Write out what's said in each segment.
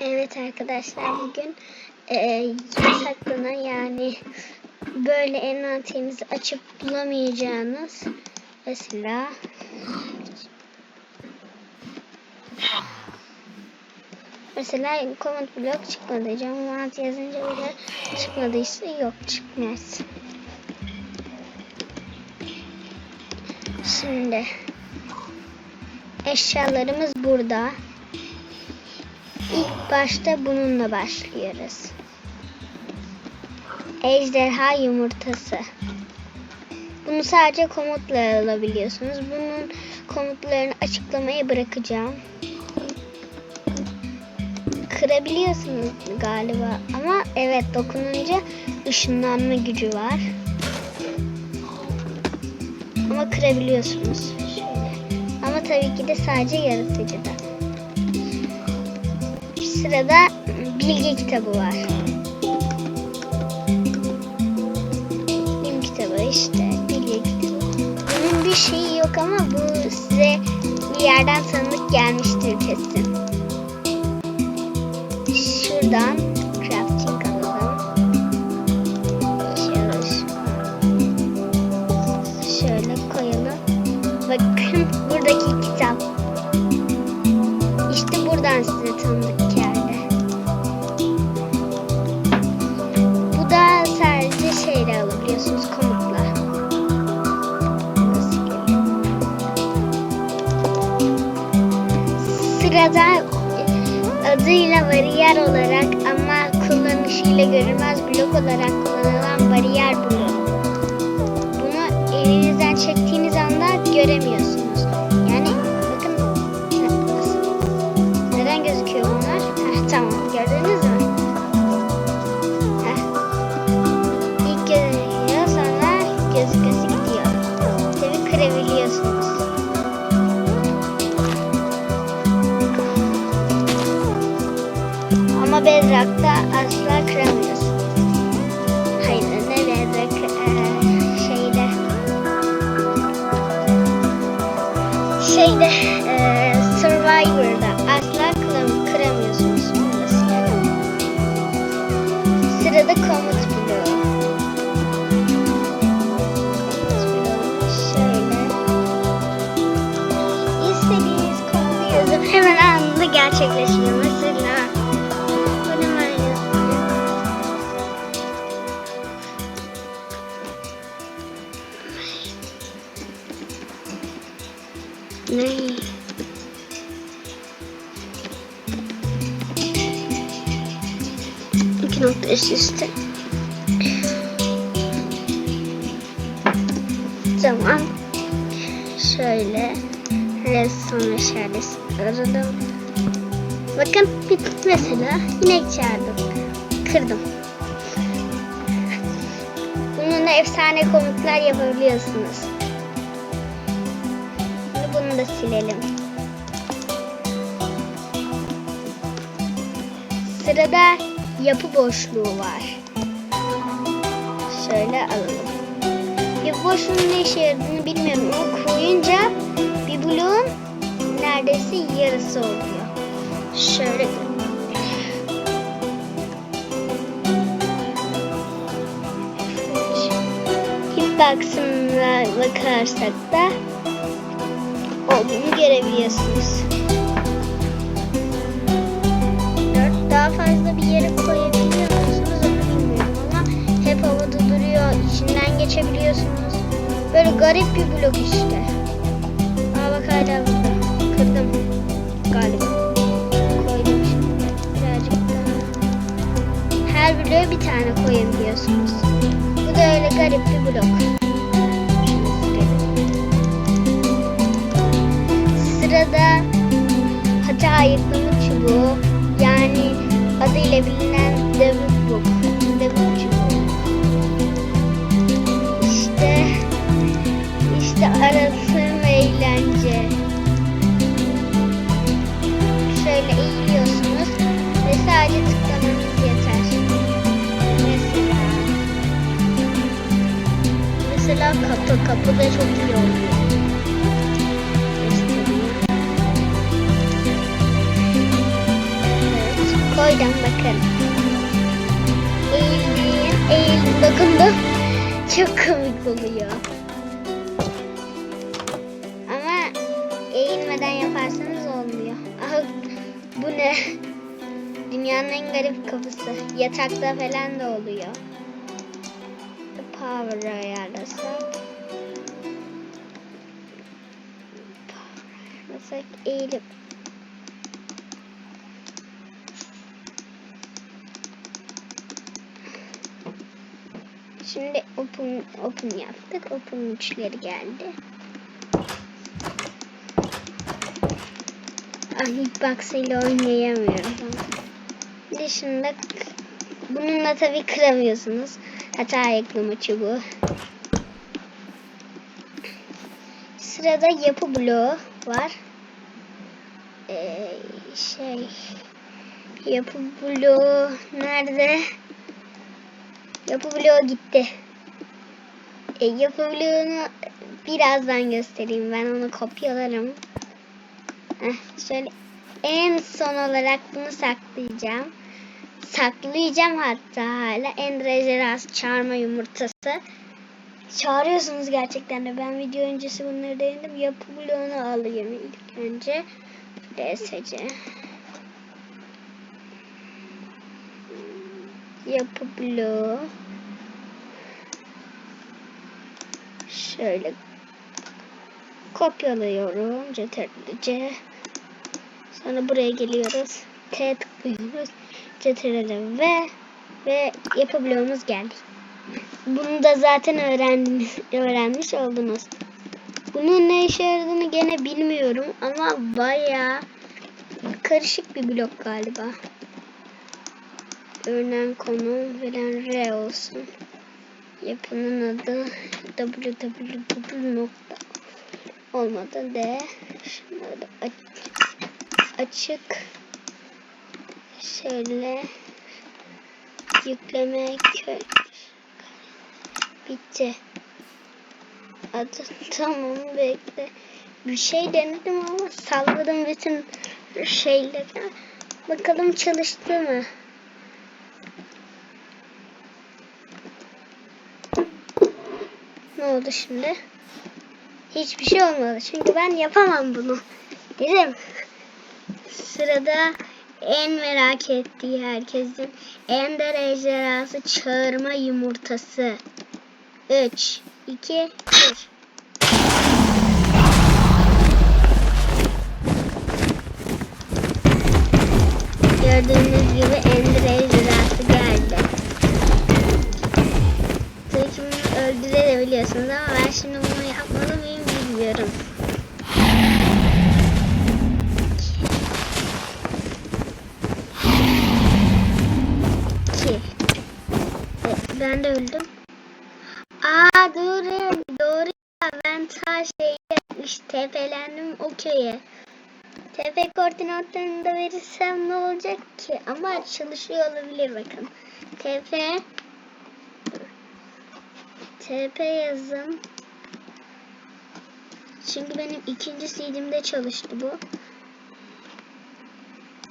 Evet arkadaşlar bugün e, yasaklanan yani böyle envanterinizi açıp bulamayacağınız mesela mesela komut blok çıkmadı. Cam yazınca bile çıkmadıysa yok çıkmaz. Şimdi eşyalarımız burada. İlk başta bununla başlıyoruz. Ejderha yumurtası. Bunu sadece komutla alabiliyorsunuz. Bunun komutlarını açıklamaya bırakacağım. Kırabiliyorsunuz galiba ama evet dokununca ışınlanma gücü var. Ama kırabiliyorsunuz. Ama tabii ki de sadece yaratıcıda. Sırada bilgi kitabı var. Bilim kitabı işte bilgi kitabı. Bunun bir şeyi yok ama bu size bir yerden tanıdık gelmiştir kesin. Şuradan adıyla bariyer olarak ama kullanışıyla görünmez blok olarak kullanılan bariyer bloğu. Bunu elinizden çektiğiniz anda göremiyorsunuz. Ama Bedrock'ta Ne? İki nokta üst üste. Tamam. Şöyle redstone meşalesi aradım. Bakın bir mesela inek çağırdım. Kırdım. Bununla efsane komutlar yapabiliyorsunuz. Da silelim. Sırada yapı boşluğu var. Şöyle alalım. Yapı boşluğunun ne işe yaradığını bilmiyorum ama koyunca bir bloğun neredeyse yarısı oluyor. Şöyle Hitbox'ına bakarsak da olduğunu görebiliyorsunuz. Dört daha fazla bir yere koyabiliyor musunuz onu bilmiyorum ama hep havada duruyor. içinden geçebiliyorsunuz. Böyle garip bir blok işte. Aa bak hala burada. Kırdım galiba. Koydum şimdi. Birazcık daha. Her bloğa bir tane koyabiliyorsunuz. Bu da öyle garip bir blok. Ayıklama çubuğu yani adıyla bilinen bok. Dövüp çubuğu. İşte işte arası ve eğlence. Şöyle eğiliyorsunuz ve sadece tıklamanız yeter. Mesela mesela kapı kapı da çok iyi oluyor. Bakın. Eğildim, eğildim, dokundum. Çok komik oluyor. Ama eğilmeden yaparsanız olmuyor. Aha, bu ne? Dünyanın en garip kapısı. Yatakta falan da oluyor. Power ayarlasak. Power ayarlasak eğilip Şimdi open open yaptık. Open güçleri geldi. Ah hitbox ile oynayamıyorum. Dışında bununla tabi kıramıyorsunuz. Hata ekleme çubuğu. Sırada yapı bloğu var. Ee, şey yapı bloğu nerede? Yapı bloğu gitti. E, yapı bloğunu birazdan göstereyim. Ben onu kopyalarım. Heh, şöyle en son olarak bunu saklayacağım. Saklayacağım hatta hala. Ender ejderhası çağırma yumurtası. Çağırıyorsunuz gerçekten de. Ben video öncesi bunları denedim. Yapı bloğunu alayım ilk önce. DSC. Yapı bloğu. Şöyle kopyalıyorum. CTRL-C. Sonra buraya geliyoruz. T tıklıyoruz. CTRL ve ve yapı bloğumuz geldi. Bunu da zaten öğrendiniz, öğrenmiş oldunuz. Bunun ne işe yaradığını gene bilmiyorum ama baya karışık bir blok galiba. Örneğin konum veren R olsun. Yapının adı www olmadı D. Şunları da aç, açık. Şöyle yükleme bitti. Adı tamam bekle. Bir şey denedim ama salladım bütün şeyleri. Bakalım çalıştı mı? Ne oldu şimdi? Hiçbir şey olmadı. Çünkü ben yapamam bunu. Dedim. Sırada en merak ettiği herkesin Ender ejderhası çağırma yumurtası. 3, 2, 1. Gördüğünüz gibi Ender ejderhası bunu öldürebiliyorsunuz ama ben şimdi bunu yapmalı mıyım bilmiyorum. E, ben de öldüm. Aa doğru. Doğru ya ben ta şeyi işte tepelendim o köye. Tepe koordinatlarını da verirsem ne olacak ki? Ama çalışıyor olabilir bakın. TP TP yazın. Çünkü benim ikinci CD'mde çalıştı bu.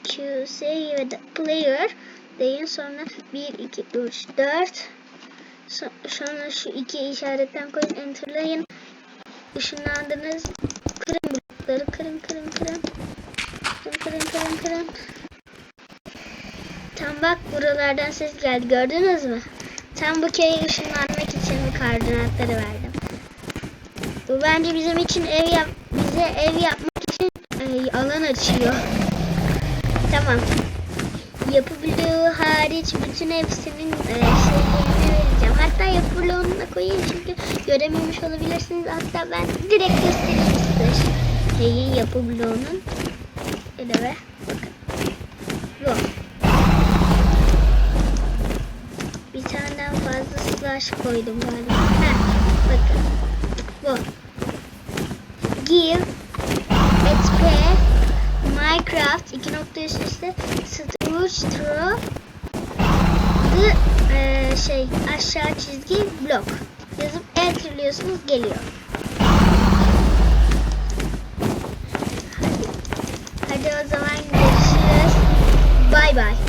QC player deyin sonra 1 2 3 4 So sonra şu iki işaretten koyun enterlayın. Işınlandınız. Kırın blokları kırın kırın kırın. Kırın kırın kırın kırın. Tam bak buralardan ses geldi gördünüz mü? Tam bu için bu koordinatları verdim. Bu bence bizim için ev yap bize ev yapmak için e, alan açıyor. Tamam. Bloğu hariç bütün hepsinin e, şeylerini vereceğim. Hatta yapı bloğunu da koyayım çünkü görememiş olabilirsiniz. Hatta ben direkt göstereyim size şeyi yapı bloğunun. Be. Bakın. Bu. Slash koydum galiba. Heh, bakın. Bu. Give XP Minecraft 2 nokta üst The e, şey aşağı çizgi blok yazıp enterliyorsunuz geliyor. Hadi, hadi o zaman görüşürüz. Bay bay.